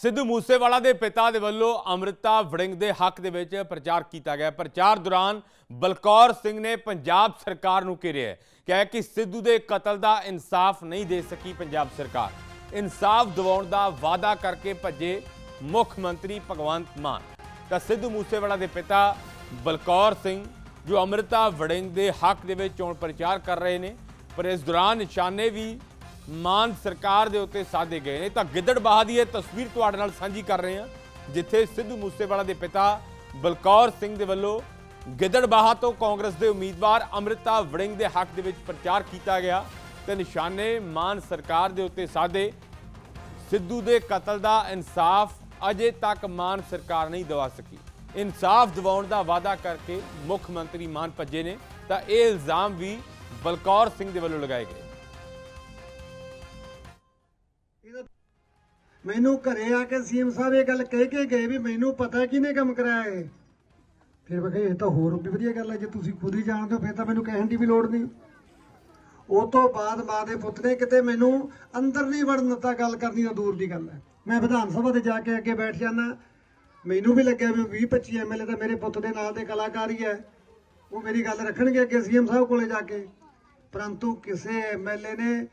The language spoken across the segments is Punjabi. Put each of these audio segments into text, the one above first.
ਸਿੱਧੂ ਮੂਸੇਵਾਲਾ ਦੇ ਪਿਤਾ ਦੇ ਵੱਲੋਂ ਅੰਮ੍ਰਿਤਾ ਵੜਿੰਗ ਦੇ ਹੱਕ ਦੇ ਵਿੱਚ ਪ੍ਰਚਾਰ ਕੀਤਾ ਗਿਆ। ਪ੍ਰਚਾਰ ਦੌਰਾਨ ਬਲਕੌਰ ਸਿੰਘ ਨੇ ਪੰਜਾਬ ਸਰਕਾਰ ਨੂੰ ਘੇਰਿਆ ਕਿਹਾ ਕਿ ਸਿੱਧੂ ਦੇ ਕਤਲ ਦਾ ਇਨਸਾਫ ਨਹੀਂ ਦੇ ਸਕੀ ਪੰਜਾਬ ਸਰਕਾਰ। ਇਨਸਾਫ ਦਿਵਾਉਣ ਦਾ ਵਾਅਦਾ ਕਰਕੇ ਭੱਜੇ ਮੁੱਖ ਮੰਤਰੀ ਭਗਵੰਤ ਮਾਨ। ਤਾਂ ਸਿੱਧੂ ਮੂਸੇਵਾਲਾ ਦੇ ਪਿਤਾ ਬਲਕੌਰ ਸਿੰਘ, ਜੋ ਅੰਮ੍ਰਿਤਾ ਵੜਿੰਗ ਦੇ ਹੱਕ ਦੇ ਵਿੱਚ ਚੋਣ ਪ੍ਰਚਾਰ ਕਰ ਰਹੇ ਨੇ, ਪਰ ਇਸ ਦੌਰਾਨ ਨਿਸ਼ਾਨੇ ਵੀ ਮਾਨ ਸਰਕਾਰ ਦੇ ਉੱਤੇ ਸਾਧੇ ਗਏ ਨੇ। ਤਾਂ ਗਿੱਦੜਬਾਹਾ ਦੀ ਇਹ ਤਸਵੀਰ ਤੁਹਾਡੇ ਨਾਲ ਸਾਂਝੀ ਕਰ ਰਹੇ ਹਾਂ, ਜਿੱਥੇ ਸਿੱਧੂ ਮੂਸੇਵਾਲਾ ਦੇ ਪਿਤਾ ਬਲਕੌਰ ਸਿੰਘ ਦੇ ਵੱਲੋਂ ਗਿੱਦੜਬਾਹਾ ਤੋਂ ਕਾਂਗਰਸ ਦੇ ਉਮੀਦਵਾਰ ਅੰਮ੍ਰਿਤਾ ਵੜਿੰਗ ਦੇ ਹੱਕ ਦੇ ਵਿੱਚ ਪ੍ਰਚਾਰ ਕੀਤਾ ਗਿਆ। ਤੇ ਨਿਸ਼ਾਨੇ ਮਾਨ ਸਰਕਾਰ ਦੇ ਉੱਤੇ ਸਾਧੇ ਸਿੱਧੂ ਦੇ ਕਤਲ ਦਾ ਇਨਸਾਫ ਅਜੇ ਤੱਕ ਮਾਨ ਸਰਕਾਰ ਨਹੀਂ ਦਿਵਾ ਸਕੀ। ਇਨਸਾਫ ਦਿਵਾਉਣ ਦਾ ਵਾਅਦਾ ਕਰਕੇ ਮੁੱਖ ਮੰਤਰੀ ਮਾਨ ਭੱਜੇ ਨੇ। ਤਾਂ ਇਹ ਇਲਜ਼ਾਮ ਵੀ ਬਲਕੌਰ ਸਿੰਘ ਦੇ ਵੱਲੋਂ ਲਗਾਏ ਗਏ। ਮੈਨੂੰ ਘਰੇ ਆ ਕੇ ਸੀਐਮ ਸਾਹਿਬ ਇਹ ਗੱਲ ਕਹਿ ਕੇ ਗਏ ਵੀ ਮੈਨੂੰ ਪਤਾ ਕਿਹਨੇ ਕੰਮ ਕਰਾਇਆ ਇਹ। ਫਿਰ ਮੈਂ ਕਿਹਾ, ਇਹ ਤਾਂ ਹੋਰ ਵੀ ਵਧੀਆ ਗੱਲ ਹੈ, ਜੇ ਤੁਸੀਂ ਖੁਦ ਹੀ ਜਾਣਦੇ ਹੋ, ਫਿਰ ਤਾਂ ਮੈਨੂੰ ਕਹਿਣ ਦੀ ਵੀ ਲੋੜ ਨਹੀਂ। ਉਹ ਤੋਂ ਬਾਅਦ ਮਾਂ ਦੇ ਪੁੱਤ ਨੇ ਕਿਤੇ ਮੈਨੂੰ ਅੰਦਰ ਨਹੀਂ ਵੜਨ ਦਿੱਤਾ, ਗੱਲ ਕਰਨੀ ਤਾਂ ਦੂਰ ਦੀ ਗੱਲ ਹੈ। ਮੈਂ ਵਿਧਾਨ ਸਭਾ ਤੇ ਜਾ ਕੇ ਅੱਗੇ ਬੈਠ ਜਾਣਾ ਮੈਨੂੰ ਵੀ ਲੱਗਿਆ ਵੀ 20 25 ਐਮਐਲਏ ਤਾਂ ਮੇਰੇ ਪੁੱਤ ਦੇ ਨਾਲ ਦੇ ਕਲਾਕਾਰ ਹੀ ਹੈ। ਉਹ ਮੇਰੀ ਗੱਲ ਰੱਖਣਗੇ ਅੱਗੇ ਸੀਐਮ ਸਾਹਿਬ ਕੋਲੇ ਜਾ ਕੇ। ਪਰੰਤੂ ਕਿਸੇ ਐਮਐਲਏ ਨੇ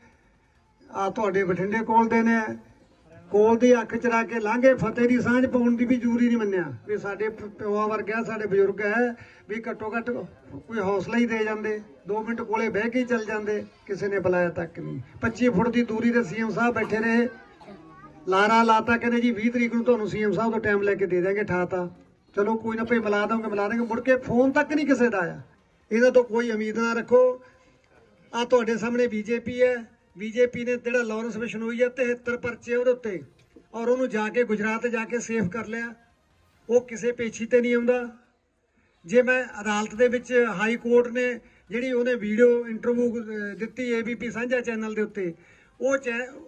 ਆ ਤੁਹਾਡੇ ਬਠਿੰਡੇ ਕੋਲ ਦੇ ਨੇ ਕੋਲ ਦੀ ਅੱਖ ਚਰਾ ਕੇ ਲਾਂਘੇ, ਫਤਿਹ ਦੀ ਸਾਂਝ ਪਾਉਣ ਦੀ ਵੀ ਜ਼ਰੂਰੀ ਨਹੀਂ ਮੰਨਿਆ। ਵੀ ਸਾਡੇ ਪ- ਪਿਓਾਂ ਵਰਗਾ ਸਾਡੇ ਬਜ਼ੁਰਗ ਹੈ, ਵੀ ਘੱਟੋ ਘੱਟ ਕੋਈ ਹੌਸਲਾ ਹੀ ਦੇ ਜਾਂਦੇ 2 ਮਿੰਟ ਕੋਲੇ ਬਹਿ ਕੇ ਹੀ ਚੱਲ ਜਾਂਦੇ, ਕਿਸੇ ਨੇ ਬੁਲਾਇਆ ਤੱਕ ਨਹੀਂ। 25 ਫੁੱਟ ਦੀ ਦੂਰੀ ਤੇ ਸੀਐਮ ਸਾਹਿਬ ਬੈਠੇ ਰਹੇ। ਲਾਰਾ ਲਾਤਾ, ਕਹਿੰਦੇ ਜੀ 20 ਤਰੀਕ ਨੂੰ ਤੁਹਾਨੂੰ ਸੀਐਮ ਸਾਹਿਬ ਤੋਂ ਟਾਈਮ ਲੈ ਕੇ ਦੇ ਦਾਂਗੇ ਠਾਤਾ। ਚਲੋ ਕੋਈ ਨਾ ਭਈ ਮਿਲਾ ਦਾਂਗੇ ਮਿਲਾ ਦਾਂਗੇ। ਮੁੜ ਕੇ ਫੋਨ ਤੱਕ ਨਹੀਂ ਕਿਸੇ ਦਾ ਆਇਆ। ਇਹਦਾ ਤੋਂ ਕੋਈ ਉਮੀਦ ਨਾ ਰੱਖੋ। ਆ ਤੁਹਾਡੇ ਸਾਹਮਣੇ ਬੀਜੇਪੀ ਹੈ। ਬੀਜੇਪੀ ਨੇ ਜਿਹੜਾ ਲਾਰੈਂਸ ਬਿਸ਼ਨੋਈ ਹੈ 73 ਪਰਚੇ ਉਹਦੇ ਉੱਤੇ। ਔਰ ਉਹਨੂੰ ਜਾ ਕੇ ਗੁਜਰਾਤ ਜਾ ਕੇ ਸੇਫ ਕਰ ਲਿਆ। ਉਹ ਕਿਸੇ ਪੇਛੀ ਤੇ ਨਹੀਂ ਆਉਂਦਾ। ਜੇ ਮੈਂ ਅਦਾਲਤ ਦੇ ਵਿੱਚ ਹਾਈ ਕੋਰਟ ਨੇ ਜਿਹੜੀ ਉਹਨੇ ਵੀਡੀਓ ਇੰਟਰਵਿਊ ਦਿੱਤੀ ਏਬੀਪੀ ਸਾਂਝਾ ਚੈਨਲ ਦੇ ਉੱਤੇ, ਉਹ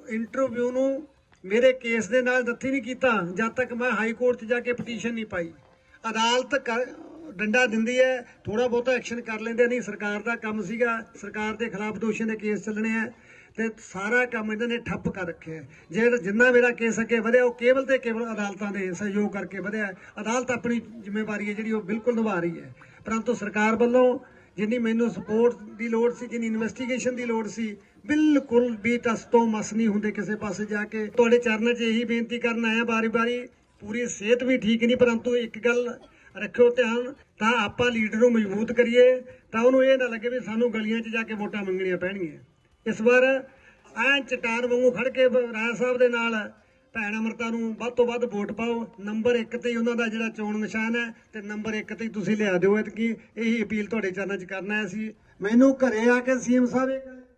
ਇੰਟਰਵਿਊ ਨੂੰ ਮੇਰੇ ਕੇਸ ਦੇ ਨਾਲ ਦੱਥੀ ਨਹੀਂ ਕੀਤਾ, ਜਦ ਤੱਕ ਮੈਂ ਹਾਈ ਕੋਰਟ 'ਚ ਜਾ ਕੇ ਪਟੀਸ਼ਨ ਨਹੀਂ ਪਾਈ। ਅਦਾਲਤ ਕਰ- ਡੰਡਾ ਦਿੰਦੀ ਹੈ ਥੋੜਾ ਬਹੁਤਾ ਐਕਸ਼ਨ ਕਰ ਲੈਂਦੇ ਨਹੀਂ ਸਰਕਾਰ ਦਾ ਕੰਮ ਸੀਗਾ, ਸਰਕਾਰ ਦੇ ਖਿਲਾਫ ਦੋਸ਼ੀਆਂ ਦੇ ਕੇਸ ਚੱਲਣੇ ਆ ਤੇ ਸਾਰਾ ਕੰਮ ਇਹਨਾਂ ਨੇ ਠੱਪ ਕਰ ਰੱਖਿਆ ਹੈ। ਜੇ ਜਿੰਨਾ ਮੇਰਾ ਕੇਸ ਅੱਗੇ ਵਧਿਆ, ਉਹ ਕੇਵਲ ਤੇ ਕੇਵਲ ਅਦਾਲਤਾਂ ਦੇ ਸਹਿਯੋਗ ਕਰਕੇ ਵਧਿਆ ਅਦਾਲਤ ਆਪਣੀ ਜ਼ਿੰਮੇਵਾਰੀ ਹੈ ਜਿਹੜੀ ਉਹ ਬਿਲਕੁਲ ਨਿਭਾ ਰਹੀ ਹੈ। ਪਰੰਤੂ ਸਰਕਾਰ ਵੱਲੋਂ ਜਿੰਨੀ ਮੈਨੂੰ ਸਪੋਰਟ ਦੀ ਲੋੜ ਸੀ, ਜਿੰਨੀ ਇਨਵੈਸਟੀਗੇਸ਼ਨ ਦੀ ਲੋੜ ਸੀ, ਬਿਲਕੁਲ ਵੀ ਟਸ ਤੋਂ ਮਸ ਨਹੀਂ ਹੁੰਦੇ ਕਿਸੇ ਪਾਸੇ ਜਾ ਕੇ। ਤੁਹਾਡੇ ਚਰਨਾਂ 'ਚ ਇਹੀ ਬੇਨਤੀ ਕਰਨ ਆਇਆ ਬਾਰੀ-ਬਾਰੀ ਪੂਰੀ ਸਿਹਤ ਵੀ ਠੀਕ ਨਹੀਂ, ਪਰੰਤੂ ਇੱਕ ਗੱਲ ਰੱਖਿਓ ਧਿਆਨ, ਤਾਂ ਆਪਾਂ ਲੀਡਰ ਨੂੰ ਮਜ਼ਬੂਤ ਕਰੀਏ, ਤਾਂ ਉਹਨੂੰ ਇਹ ਨਾ ਲੱਗੇ ਵੀ ਸਾਨੂੰ ਗਲੀਆਂ 'ਚ ਜਾ ਕੇ ਵੋਟਾਂ ਮੰਗਣੀਆਂ ਪੈਣਗੀਆਂ। ਇਸ ਵਾਰ ਐਂ ਚਟਾਨ ਵਾਂਗੂ ਖੜ ਕੇ ਰਾਜ ਸਾਹਿਬ ਦੇ ਨਾਲ ਭੈਣ ਅਮਰਤਾ ਨੂੰ ਵੱਧ ਤੋਂ ਵੱਧ ਵੋਟ ਪਾਓ। ਨੰਬਰ 1 ਤੇ ਹੀ ਉਹਨਾਂ ਦਾ ਜਿਹੜਾ ਚੋਣ ਨਿਸ਼ਾਨ ਹੈ ਤੇ ਨੰਬਰ 1 ਤੇ ਹੀ ਤੁਸੀਂ ਲਿਆ ਦਿਓ। ਇਹ ਕਿ ਇਹੀ ਅਪੀਲ ਤੁਹਾਡੇ ਚਰਨਾਂ 'ਚ ਕਰਨਾ ਹੈ ਅਸੀਂ। ਮੈਨੂੰ ਘਰੇ ਆ ਕੇ ਸੀਐਮ ਸਾਹਿਬ